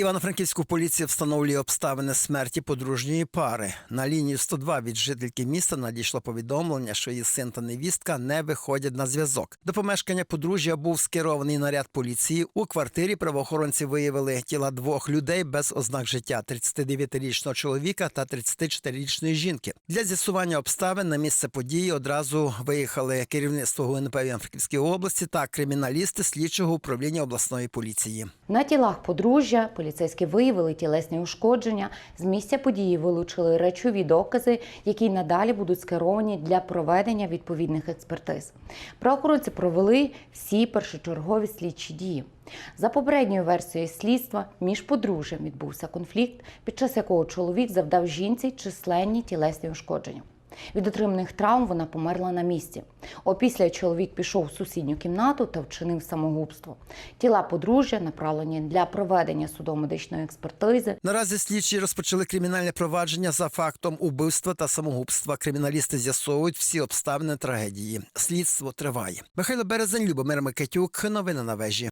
Івано-Франківську поліція встановлює обставини смерті подружньої пари. На лінію 102 від жительки міста надійшло повідомлення, що її син та невістка не виходять на зв'язок. До помешкання подружжя був скерований наряд поліції. У квартирі правоохоронці виявили тіла двох людей без ознак життя: 39-річного чоловіка та 34-річної жінки. Для з'ясування обставин на місце події одразу виїхали керівництво ГУНП Івано-Франківській області та криміналісти слідчого управління обласної поліції. На тілах подружжя поліцейські виявили тілесні ушкодження. З місця події вилучили речові докази, які надалі будуть скеровані для проведення відповідних експертиз. Правоохоронці провели всі першочергові слідчі дії. За попередньою версією слідства, між подружжям відбувся конфлікт, під час якого чоловік завдав жінці численні тілесні ушкодження. Від отриманих травм вона померла на місці. Опісля чоловік пішов в сусідню кімнату та вчинив самогубство. Тіла подружжя направлені для проведення судово-медичної експертизи. Наразі слідчі розпочали кримінальне провадження за фактом убивства та самогубства. Криміналісти з'ясовують всі обставини трагедії. Слідство триває. Михайло Березень, Любомир Микитюк. Новини на вежі.